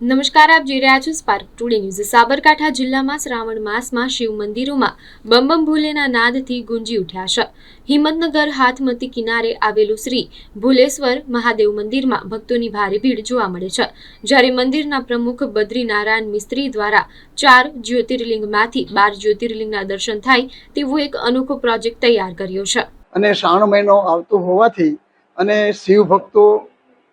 નમસ્કાર, આપ જોઈ રહ્યા છો સ્પાર્ક ટુડે ન્યૂઝ સાબરકાંઠા જિલ્લામાં શ્રાવણ માસમાં શિવ મંદિરોમાં બમ બમ ભોલેના નાદથી ગુંજી ઉઠ્યા છે. હિંમતનગર હાથમતી કિનારે આવેલું શ્રી ભુલેશ્વર મહાદેવ મંદિરમાં ભક્તોની ભારે ભીડ જોવા મળે છે. જ્યારે મંદિરના પ્રમુખ બદ્રીનારાયણ મિસ્ત્રી દ્વારા ચાર જ્યોતિર્લિંગમાંથી બાર જ્યોતિર્લિંગના દર્શન થાય તેવો એક અનોખો પ્રોજેક્ટ તૈયાર કર્યો છે. અને શ્રાવણ મહિનો આવતો હોવાથી અને શિવ ભક્તો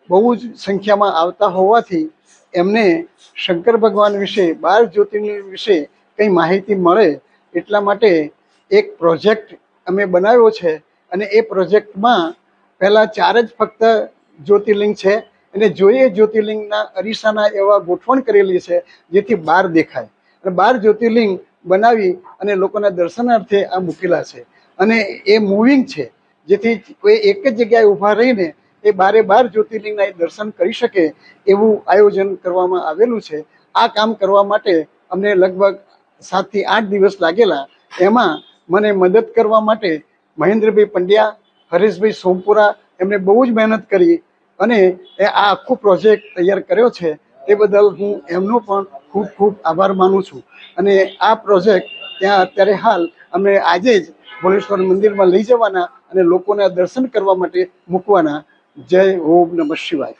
બહુ જ સંખ્યામાં આવતા હોવાથી એમને શંકર ભગવાન વિશે, બાર જ્યોતિર્લિંગ વિશે કંઈ માહિતી મળે એટલા માટે એક પ્રોજેક્ટ અમે બનાવ્યો છે અને એ પ્રોજેક્ટમાં પહેલાં ચાર જ ફક્ત જ્યોતિર્લિંગ છે અને જોઈએ જ્યોતિર્લિંગના અરીસાના એવા ગોઠવણ કરેલી છે જેથી બાર દેખાય. અને બાર જ્યોતિર્લિંગ બનાવી અને લોકોના દર્શનાર્થે આ મૂકેલા છે. અને એ મૂવિંગ છે. જેથી કોઈ એક જ જગ્યાએ ઊભા રહીને એ બારે બાર જ્યોતિર્લિંગના એ દર્શન કરી શકે એવું આયોજન કરવામાં આવેલું છે. આ કામ કરવા માટે અમને લગભગ સાતથી આઠ દિવસ લાગેલા. એમાં મને મદદ કરવા માટે મહેન્દ્રભાઈ પંડ્યા, હરેશભાઈ સોમપુરા એમણે બહુ જ મહેનત કરી અને એ આ આખો પ્રોજેક્ટ તૈયાર કર્યો છે. એ બદલ હું એમનો પણ ખૂબ ખૂબ આભાર માનું છું. અને આ પ્રોજેક્ટ ત્યાં અત્યારે હાલ અમે આજે જ ભોલેશ્વર મંદિરમાં લઈ જવાના અને લોકોના દર્શન કરવા માટે મૂકવાના જય ઓમ નમઃ શિવાય.